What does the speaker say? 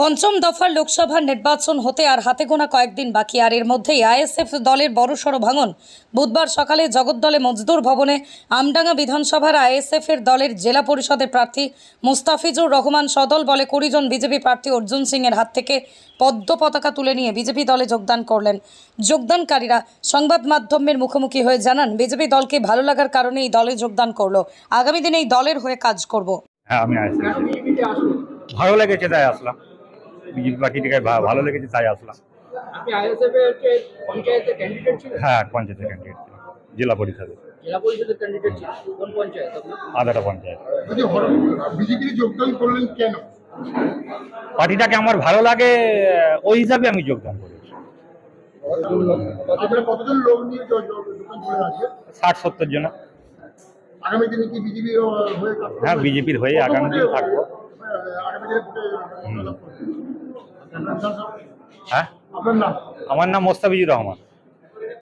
পঞ্চম দফার লোকসভার নির্বাচন হতে আর হাতে গোনা কয়েকদিন বাকি, আর এর মধ্যেই আইএসএফ দলের বড়সড় ভাঙন। বুধবার সকালে জগদ্দলে মজদুর ভবনে আমডাঙ্গা বিধানসভার আইএসএফ এর দলের জেলা পরিষদের প্রার্থী মুস্তাফিজুর রহমান সদল বলে কুড়ি জন বিজেপি প্রার্থী অর্জুন সিং এর হাত থেকে পদ্ম পতাকা তুলে নিয়ে বিজেপি দলে যোগদান করলেন। যোগদানকারীরা সংবাদ মাধ্যমের মুখোমুখি হয়ে জানান, বিজেপি দলকে ভালো লাগার কারণে এই দলে যোগদান করল। আগামী দিনে এই দলের হয়ে কাজ করব। হ্যাঁ ভালো লেগেছে তাই আসলাম। বিজেপি পার্টিটাকে ভালো লেগেছে তাই আসলাম। হ্যাঁ পঞ্চায়েতের ক্যান্ডিডেট জেলা পরিষদে জেলা পরিষদের ক্যান্ডিডেট কোন পঞ্চায়েত আপনার আদাটা পঞ্চায়েত। বিজেপিতে যোগদান করলেন কেন? পার্টিটাকে আমার ভালো লাগে ওই হিসাবে আমি যোগদান করেছি। আপনারা কতজন লোক নিয়ে করে ষাট সত্তর জন। আগামী দিনে কি বিজেপি হয়ে হ্যাঁ বিজেপির হয়ে আগামী দিন থাকব। আহ, আগামী দিনে হ্যাঁ? আমার নাম মোস্তাফিজুর রহমান।